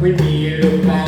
when we look back.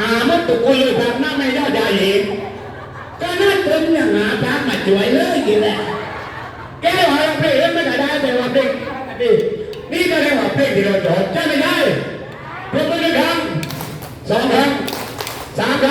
อาเมตุกุยทำหน้าไม่ได้ใจเองก็น่าตึงอย่างหาพระมาช่วยเลยกินแหละแก้วหาเพลงไม่ได้แต่ว่าเพลงนี่ก็เรียกว่าเพลงที่เราจดจัน